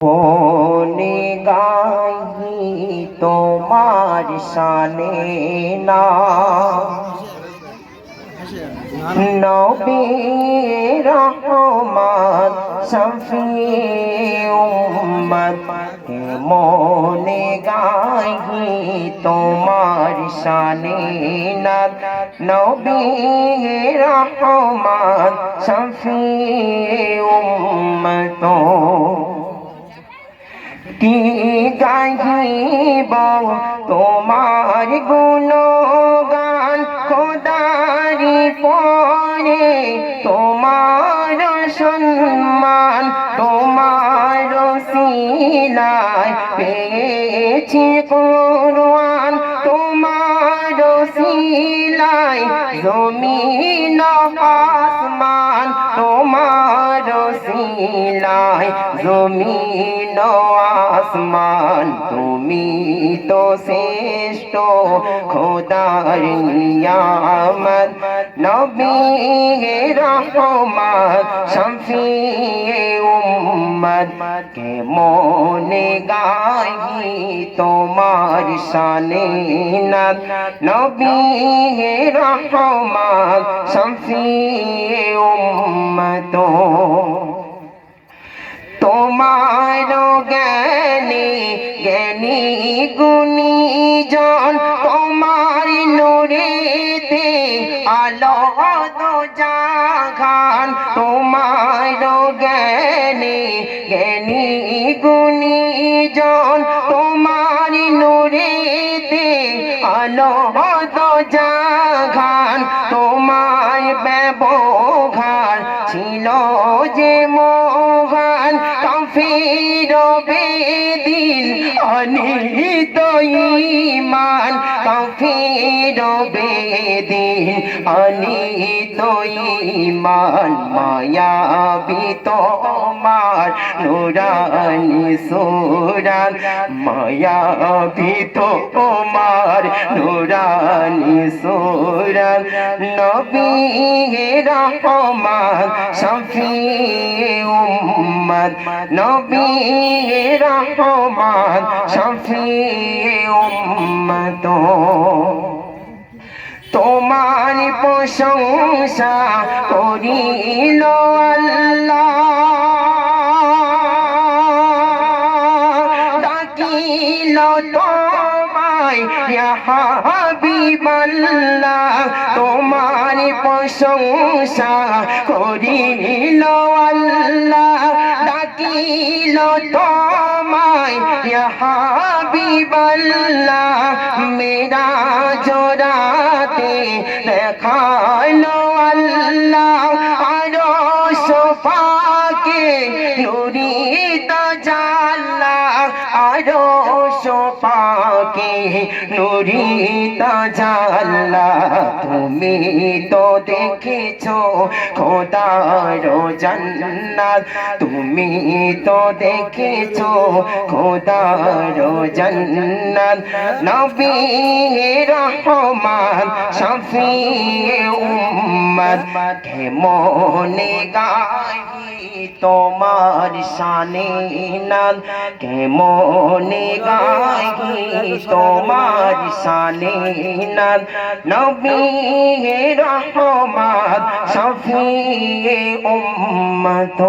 কোনে গাহি তোমার শানে না। নবী রহমান শফি উম্মত মনে গাহি তোমার শানে না। নবী রহমান শফি উম্মত কি গাইব তোমার গুণগান খোদারি পরে তোমার সম্মান, তোমার সিলায় পেয়েছি কোরআন। তোমার সিলায় জমিন আসমান। সিলায় জমিন আসমান, তুমি তো শ্রেষ্ঠ। খোদার নিয়ামত নবী রহমান শফি উম্মত। কে মনে গাই তোমার শানে নবী রহমান শফি উম্মত। তোমার জ্ঞানী জ্ঞানী গুণী জন, তোমার নুরেতে আলো জাগান। তোমার জ্ঞানী জ্ঞানী গুণী জন, তোমার নুরেতে আলো জাগান। তোমার ব্যবহার ছিল যে মোহান faith কাফির বেদিন অনিত ইমান কাফির বেদিন অনিত ইমান মায়া তোমার নুরানি সুরান মায়া তোমার নুরানি সুরান। নবী রহমান, শফি উম্মত, নবী রহমান শফি উম্মত। তোমার প্রশংসা করিল আল্লাহ। ডাকিল তোমায় হাবিবাল্লাহ। তোমার প্রশংসা করিল আল্লাহ। ডাকিল তোমায় হাবিবাল্লাহ মেরা জোরাতে দেখাল আল্লাহ আরও সোফাকে নুরিত জাল্লা আরও সোফাকে নুরিত জাল্লা তুমি তো দেখেছ খোদার জান্নাত। তুমি তো দেখেছ খোদার জান্নাত। নবী রহমান শফি উম্মত মনে গাই তোমার শানে নাম কে মনে গাই তোমার শানে নাম নবী রহমান সফিয়ে উম্মত।